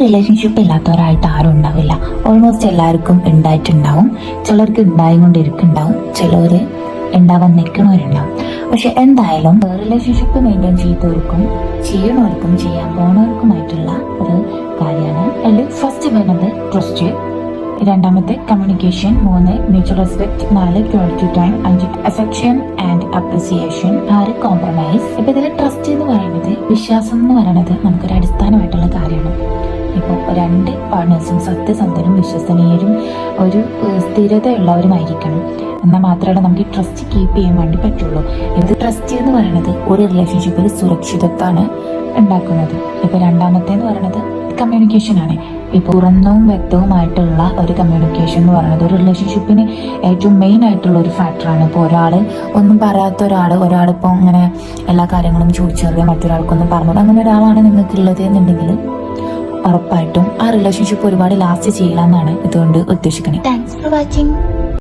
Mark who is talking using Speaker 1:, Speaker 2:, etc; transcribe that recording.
Speaker 1: Relationship ഇല്ലാത്തവരായിട്ട് ആരും ഉണ്ടാവില്ല. Almost എല്ലാവർക്കും ഉണ്ടായിട്ടുണ്ടാവും. ചിലർക്ക് ഉണ്ടായിക്കൊണ്ടിരിക്കുന്നുണ്ടാവും. ചിലർ ഉണ്ടാവാൻ നിൽക്കണവരുണ്ടാവും പക്ഷെ എന്തായാലും റിലേഷൻഷിപ്പ് മെയിന്റെയിൻ ചെയ്തവർക്കും ചെയ്യണവർക്കും ചെയ്യാൻ പോണവർക്കുമായിട്ടുള്ള ഒരു കാര്യമാണ്. അതിൽ ഫസ്റ്റ് വരുന്നത് ട്രസ്റ്റ് രണ്ടാമത്തെ കമ്മ്യൂണിക്കേഷൻ മൂന്ന് മ്യൂച്വൽ റെസ്പെക്ട് നാല് ക്വാളിറ്റി ടൈം അഞ്ച് അഫെക്ഷൻ ആൻഡ് അപ്രിസിയേഷൻ ആറ് കോംപ്രമൈസ് ഇപ്പൊ ഇതിൽ ട്രസ്റ്റ് എന്ന് പറയുന്നത് വിശ്വാസം എന്ന് പറയുന്നത് നമുക്കൊരു അടിസ്ഥാന രണ്ട് പാർട്ട്നേഴ്സും സത്യസന്ധനും വിശ്വസനീയരും ഒരു സ്ഥിരതയുള്ളവരുമായിരിക്കണം. എന്നാൽ മാത്രമേ നമുക്ക് ട്രസ്റ്റ് കീപ്പ് ചെയ്യാൻ വേണ്ടി പറ്റുള്ളൂ. ഇത് ട്രസ്റ്റ് എന്ന് പറയുന്നത് ഒരു റിലേഷൻഷിപ്പിൽ സുരക്ഷിതത്വമാണ് ഉണ്ടാക്കുന്നത്. ഇപ്പൊ രണ്ടാമത്തെ എന്ന് പറയുന്നത് കമ്മ്യൂണിക്കേഷൻ ആണ്. ഇപ്പോൾ തുറന്നവും വ്യക്തവുമായിട്ടുള്ള ഒരു കമ്മ്യൂണിക്കേഷൻ എന്ന് പറയുന്നത് ഒരു റിലേഷൻഷിപ്പിന് ഏറ്റവും മെയിൻ ആയിട്ടുള്ള ഒരു ഫാക്ടറാണ് ഇപ്പോൾ ഒരാൾ ഒന്നും പറയാത്ത ഒരാൾ ഒരാളിപ്പോൾ ഇങ്ങനെ എല്ലാ കാര്യങ്ങളും ചോദിച്ചറിയാൻ മറ്റൊരാൾക്കൊന്നും പറഞ്ഞത് അങ്ങനെ ഒരാളാണ് നിങ്ങൾക്കുള്ളത് എന്നുണ്ടെങ്കിൽ ഉറപ്പായിട്ടും ആ റിലേഷൻഷിപ്പ് ഒരുപാട് ലാസ്റ്റ് ചെയ്യില്ല എന്നാണ് ഇതുകൊണ്ട് ഉദ്ദേശിക്കുന്നത് താങ്ക്സ് ഫോർ വാച്ചിങ്